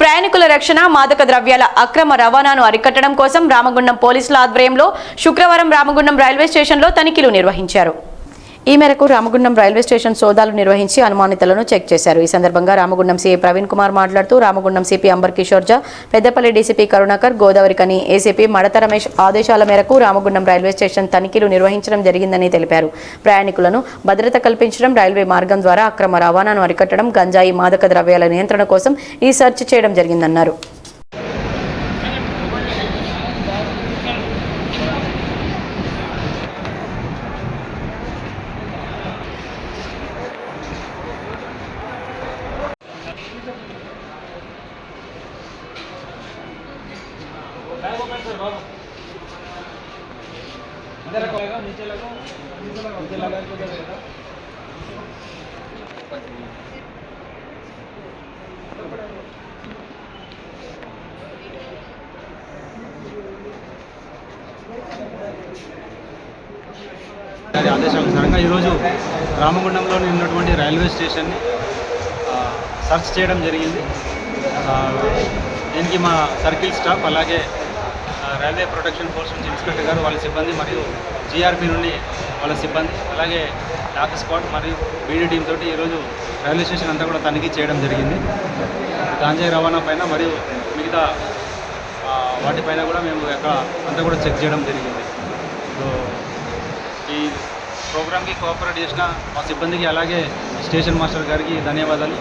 ప్రయాణికుల రక్షణ మాదక ద్రవ్యాల అక్రమ రవాణాను అరికట్టడం కోసం రామగుండం పోలీసుల ఆధ్వర్యంలో శుక్రవారం రామగుండం రైల్వే స్టేషన్లో తనిఖీలు నిర్వహించారు. ఈ మేరకు రామగుండం రైల్వే స్టేషన్ సోదాలు నిర్వహించి అనుమానితులను చెక్ చేశారు. ఈ సందర్భంగా రామగుండం సీఏ ప్రవీణ్ కుమార్ మాట్లాడుతూ రామగుండం సిపి అంబర్ కిషోర్ జా పెద్దపల్లి డీసీపీ కరుణాకర్ గోదావరి కని ఏసీపీ మడత రమేష్ ఆదేశాల మేరకు రామగుండం రైల్వే స్టేషన్ తనిఖీలు నిర్వహించడం జరిగిందని తెలిపారు. ప్రయాణికులను భద్రత కల్పించడం రైల్వే మార్గం ద్వారా అక్రమ రవాణాను అరికట్టడం గంజాయి మాదక ద్రవ్యాల నియంత్రణ కోసం ఈ సెర్చ్ చేయడం జరిగిందన్నారు. ఆదేశానుసారంగా ఈరోజు రామగుండంలోని ఉన్నటువంటి రైల్వే స్టేషన్ని సర్చ్ చేయడం జరిగింది. దీనికి మా సర్కిల్ స్టాఫ్ అలాగే రైల్వే ప్రొటెక్షన్ ఫోర్స్ నుంచి ఇన్స్పెక్టర్ గారు వాళ్ళ సిబ్బంది మరియు జీఆర్పీ నుండి వాళ్ళ సిబ్బంది అలాగే డాక్ స్క్వాడ్ మరియు బీడీ టీమ్ తోటి ఈరోజు రైల్వే స్టేషన్ అంతా కూడా తనిఖీ చేయడం జరిగింది. గాంజాయి రవాణా పైన మరియు మిగతా వాటిపైన కూడా మేము ఎక్కడ అంతా కూడా చెక్ చేయడం జరిగింది. సో ఈ ప్రోగ్రామ్కి కోఆపరేట్ చేసిన మా సిబ్బందికి అలాగే స్టేషన్ మాస్టర్ గారికి ధన్యవాదాలు.